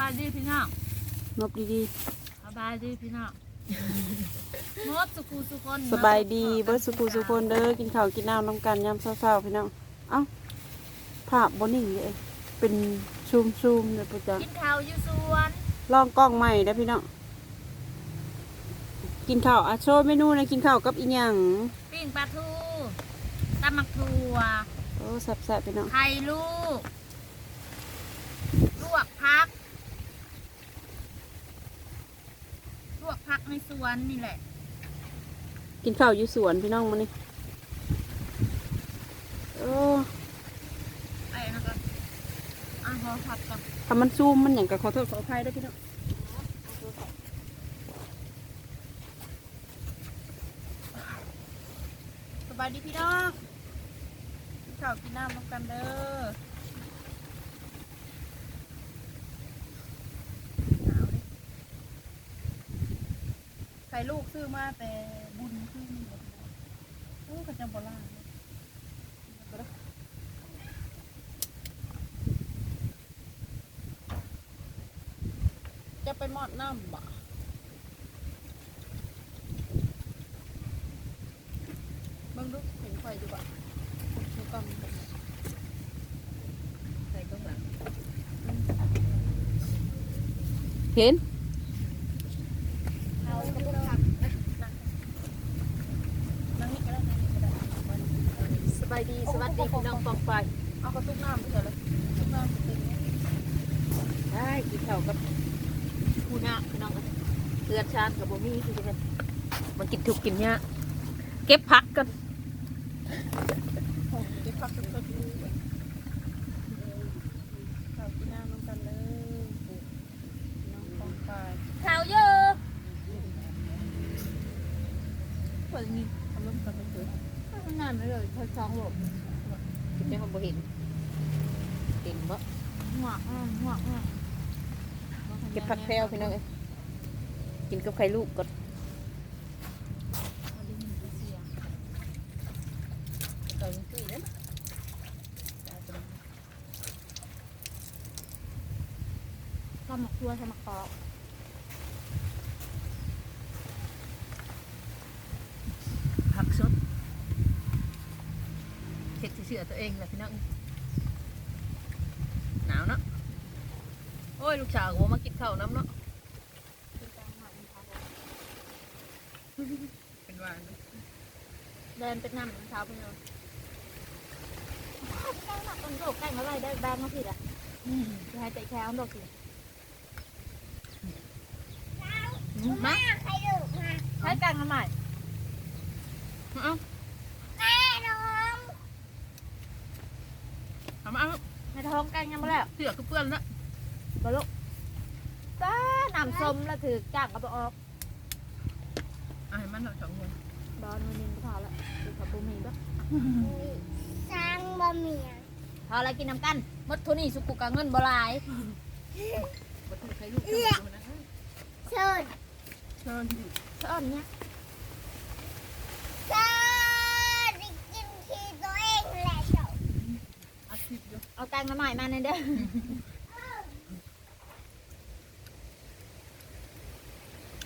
บายดีพี่น้องนบดีสบายดีพี่น้องงดสุกูสุคนๆสบายดีเบิดสุขุสุคนเด้อกินข้าวกินน้ำน้ำกันยามเช้าๆพี่น้องเอ้าภาพบนิ่งเลยเป็นซูมซูมๆเลยประจักกินข้าวอยู่สวนลองกล้องใหม่นะพี่น้องกินข้าวอะโชว์เมนูนะกินข้าวกับอีหยังปิ้งปลาทูตำมักถั่วโอ้แซ่บๆพี่น้องไข่ลูกลวกพัก ลวกพักใน สวนนี่แหละ กินข้าวอยู่สวนพี่น้องมานี่โอ้ไอ้นะก็อะขอผัดก่อนถ้ามันซูมมันอย่างกับขอโทษขออภัยด้วยพี่น้องสบายดีพี่น้องกินข้าวกินน้ำน้ำกันเด้อหนาวดิใส่ ลูกซื้อมาแต่บุญขึ้นหมดเลยโอ้เขจะบล่าเลยจะไปมอดน้ำบ่เบิ่งดูเห็นไฟอยู่บ่ดูกล้องใส่กล้องหลังเห็น เอากระปุกผักนะนั่งนี่ก็ได้นั่งนี่ก็ได้ สบายดีสวัสดีพี่น้องปองไปเอากระตุกน้ำไปเถอะเลยตุกน้ำติดเนี่ยได้กินข้าวกับผู้นาพี่น้องเตือนชานกับบ่มีคือจะเป็นมากินทุกกินเนี่ยเก็บผักกันผมจะพักถึงก็ดูข้าวกินน้ำน้ำกันเลยน้องฟองไปข้าวเยอะเปิดนี่ทำร่วมกันไปเถอะ ทำงานไม่เลยพอสองหลบกินได้มันบ่เห็นเห็นบ่หัวอะหัวอะเก็บผักแพรวพี่น้องเอ้ยกินกับไข่ลูกก่อนเติมซื้อเด้อก็หมักตัวสมักกอกผักสดเฮ็ดเชื่อตัวเองแหละพี่น้องหนาวเนาะโอ้ยลูกสาวก็บ่มากินข้าวน้ำเนาะเป็นว่าเนอะเดินเป็นน้ำเช้าไปเลยแกงหมักต้นโดกแกงอะไรได้แบงมาผิดอะจะให้ใจแค้วดอกสิมาใช้แกงทำไมเอา แม่น้อง เอามาเอาในท้องแกงยังไม่แล้วเสือก็เปื้อนละบลุป้าน้ำส้มแล้วถือจ้างกับออกเอาให้มันเอาสองคนบอลมันนินก็พอละดูขับบูมีปะสร้างบะหมี่พออะไรกินน้ำกันมดทุนี่สุกุกะเงินบ่หลายบ่ต้องใช้ลูกเจ้านะเชิญเชิญเชิญเนี่ย เชิญไปกินทีตัวเองแหละเจ้า อาทิตย์อยู่ เอาแกงมาใหม่มาในอยเด้อ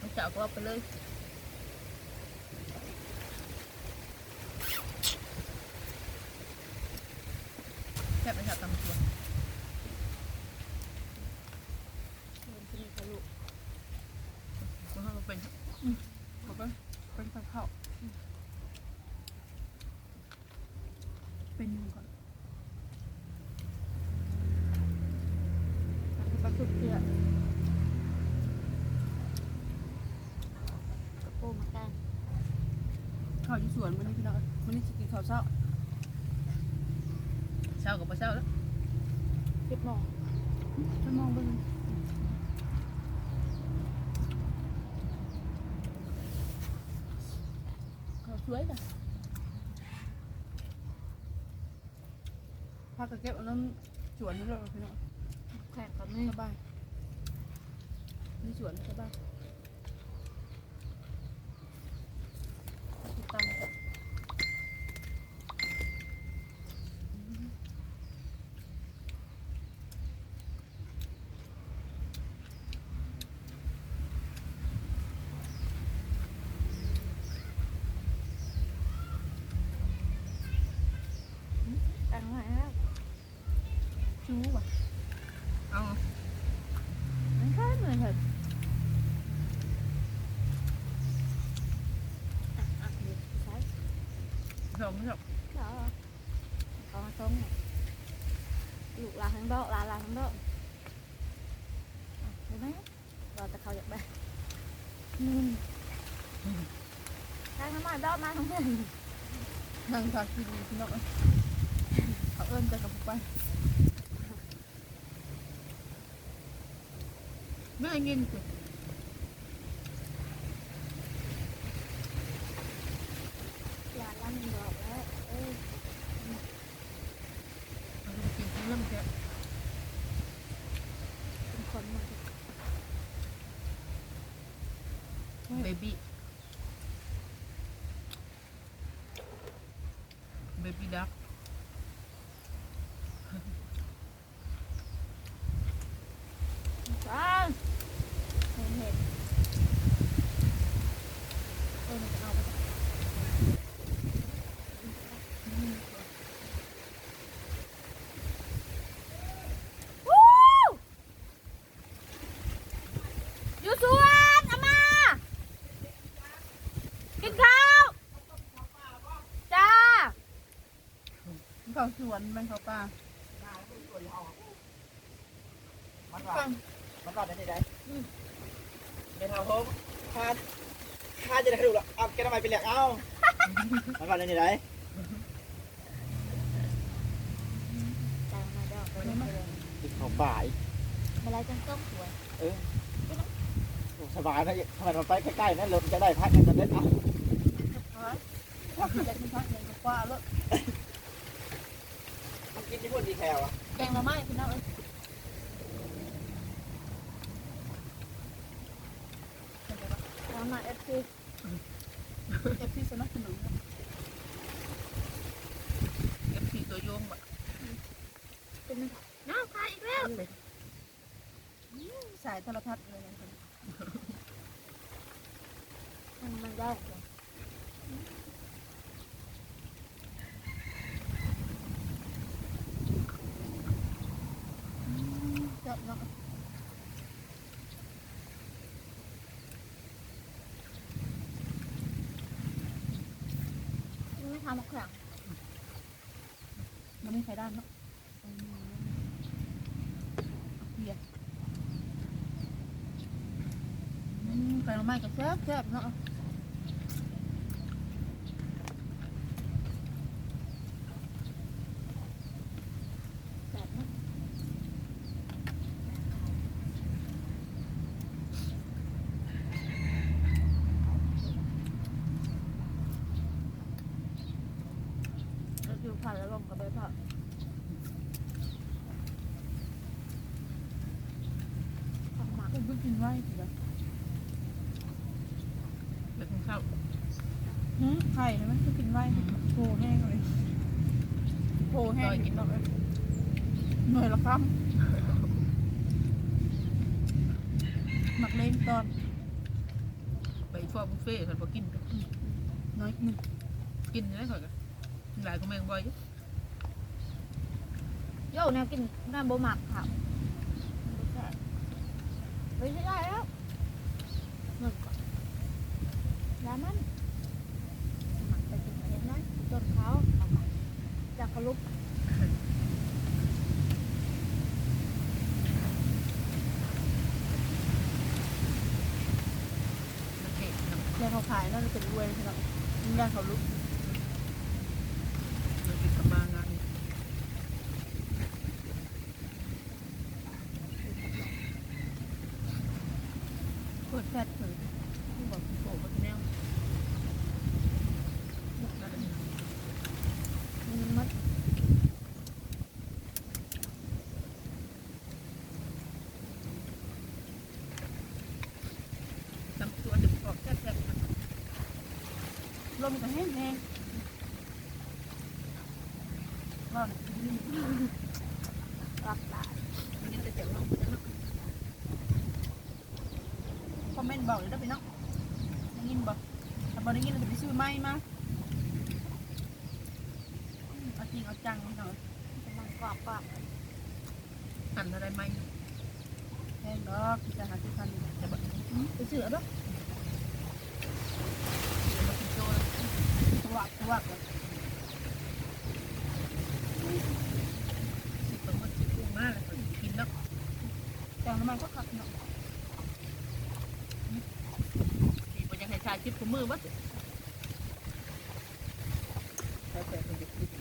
ลูกสาวก็เอาไปเลยแค่ไปหาตำตัวมันให้มันเป็นเขาก็เป็นข้าวข้าวเป็นยังก่อน ปลาสุกเกลือกระโปงมาแกง ข้าวอยู่สวนมันนี่พี่น้องมันนี่จะกิน ข้าวเช้าเช้ากับปลาเช้าแล้วสิบโมงฉันมองเบิ่งข้าวสวยจ้ะพากระเก็บเอาน้ำสวนนี่เลยพี่น้องแข่งกับนี่สบายนี่สวนสบาย รู้ว่ะเอามันค่อยเหมือนเถอะสมสมเหรอเอามาส่งเนี่ยลูกลาทั้งดอกลาลาทั้งดอกเห็นไหมเราจะเขาอยากไปนู่นได้างหมดดอกมาทั้งหมดนั่งทักทีนกเขาเอิ้นจะกับไป ไม่ให้เงินสิหลานล้านดอกแล้วเอ้ย เอาไปกินเริ่มแค่ เป็นคนมา เบบี้เบบี้ดัก จ้าเห็นเห็นเออมันจะเอาไปวู้อยู่สวนอามา กินข้าว จ้า เขาสวนมันเขาป่ามันว่ามันว่าได้ได้เป็นทางโฮมพาพาจะได้กระดูกหรอเอาแกทำไมไปเรียกเอ้ามันว่าได้ได้จ้ามาดอกเลยมาเลยติดของบ่ายมาไล่จังต้องสวยเออสบายนะทำไมมันไปใกล้ๆนั่นรถจะได้พักกันจะได้เอาพักเล็กพักเล็กกับป้าแล้ว กินที่พุ่นดีแคลอะแกงละไม้พี่น้องเอ้ยเอามาเอฟซีเอฟซีสนับสนุนเอฟซีตัวโยงแบบเป็นน้องขายอีกแล้วสายโทรทัศน์เลยนะคนมันได้เลย เจ้าเนาะ ไม่ทำมาแข่งมันไม่ใครด้านเนาะเบียร์แกงละไม้ก็แซ่บๆเนาะ แบบนี้ แล้วคือผ่านแล้วลงกับใบผัก ทำห มักคุณเพิ่งกินไว้สิจ๊ะแบบของเช้าหืมไข่ใช่ไหมเพิ่งกินไว้โผล่แห้งเลยโผล่แห้งกินเนาะหน่วยละคำหมักเล่นตอน ไปฟอกบุฟเฟ่ต์ฉันพอกิน น้อยหนึ่งกินได้ก่อนกันหลายก็แมงบ่อยอยู่โย่แนวกินน้ำโบหมักค่ะ เฮ้ยใช่ได้แล้วเงินก่อนแล้วมันหมักไปกินอะไรนะจนเขาเอามาจากกระลุกมันเผ็ดนะแค่เขาขายน่าจะเป็นรวยใช่ไหมยิ่งได้เขาลุก มันเป็นกำมางานนี่ เปิด แฟดเลยบอกพี่โก้ก็แนวมันมันมัดจำตัวดึกอกแซ่บๆนะลมก็แห้ง บอกเลยได้ไปเนาะได้ยินบอกถ้าบอได้ยินเราจะไปซื้อไม้มาเอาจริงเอาจังหน่อยกำลังกรอบกรอบหั่นอะไรไหมแพงดอกจะหาที่พันจะบอกไปซื้อเอาดอกตัวตัวก่อนสิบตัวมันสิบตัวมากเลยกินดอกแต่ละมันก็ขา คิดคู่มือวัดใช่ใช่เป็นเด็กที่ดี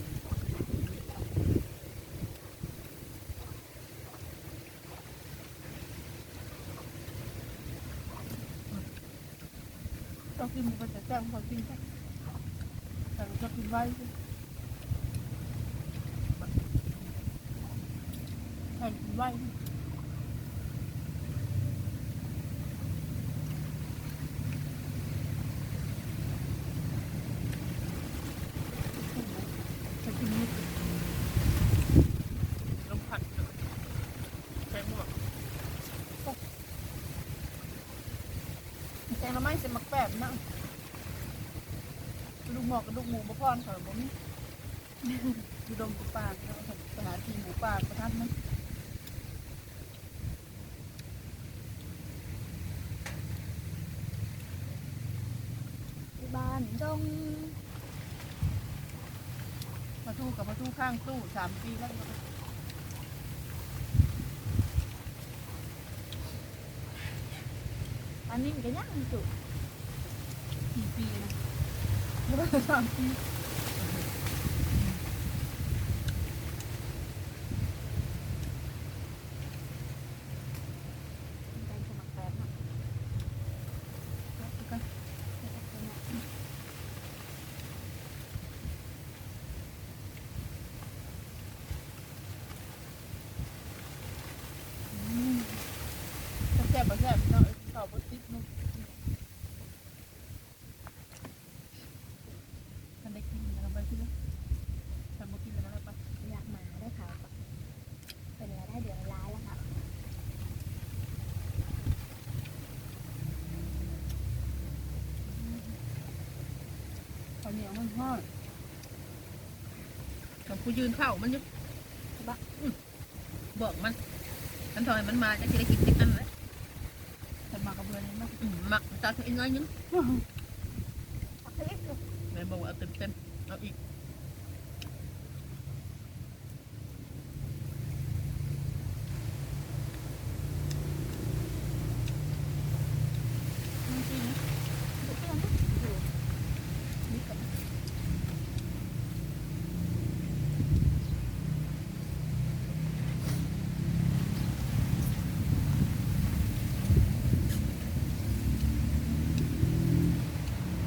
ต้องกินมันก็จะแจ้งพอกินจ้ะแต่เราจะกินไว้ใช่กินไว้สิจะกินนิด ลมพัดใช้หมวก แกงละไม้เสมักแปบนะ กระดูกหมูมูบะพอนค่ะผมอยู่ดมกูปากแล้วไปหาทีหมูปากประทัดมั้ยที่บ้านจงมาทู่กับมาทู่ข้างตู้สามปีแล้วอันนี้มันก็ยังจุกี่ปีนะ แฟนเนาะก็แซ่บบ่แซ่บเนาะข้าวบ่ติดเนาะทันได้กินแล้วไปที่แล้วทำบ่กินแล้วไป อยากมาได้ข่าวก่อนเป็นอะไรได้เดือนร้ายแล้วค่ะ ข้าว เหนียวมันทอดกับผู้ยืนเข้ามันอยุบบอกมันมันถอยมันมาจะกินได้กินติดนั่นแหละแต่มากับเพื่อนนี่มั้งอืมมักตาตัวเองน้อยนึงเอาไปเล่นดูแม่บอกว่าเอาเต็มเต็มๆเอาอีก มันจริงนะ ดูเพื่อนดู นี่กับ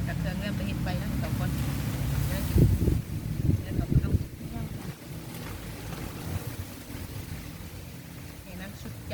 กับเครื่องเริ่มไปเห็นไปนะสองคนนะเดี๋ยวเขาเอา ยัง ให้นั่งสุดใจ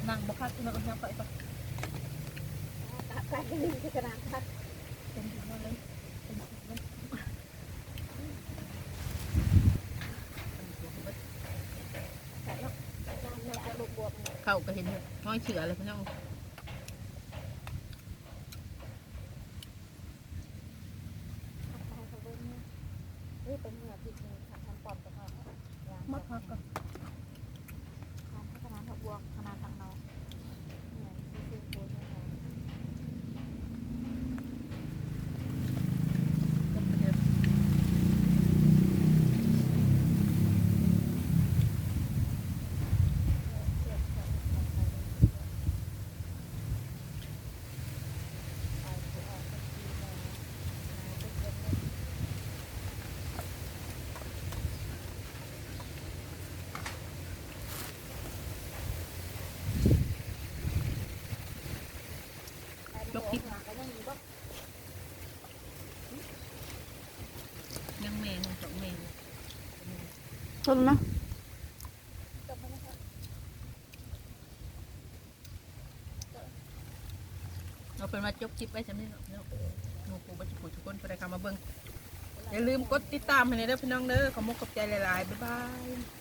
นั่งบกัดที่เราเอาไปไปไปกันลิงที่กระดานพัดเป็นถึงว่าเลยเป็นถึงว่าใส่แล้วน้ำเนี่ยเอาบวบๆเนี่ยเข้าก็เห็นน้อยเฉือเลยพี่น้อง เอาไปเขาเบิ้งเนี่ยเฮ้ยเป็นเหงื่อผิดเลยค่ะฉันปลอมกับเขายาง มัดพักก็ ทำให้ขนาดทับบวกขนาดทางน้องเนี่ยซื้อๆโคนเนี่ยค่ะ กับเดิม เสียบเสียบเสียบไปเลยเอาไปออกสักทีเลยหายไปเกินเลย ยกคลิปยังแมงสองแมง ทนนะเราเป็นมาจบคลิปไว้ฉันนี่เนาะเนาะหนูปูบัจจุทุกคนไปได้คำมาเบิ้งอย่าลืมกดติดตามให้ในเด้อพี่น้องเด้อขอมุกขอบใจหลายๆ บ๊ายบาย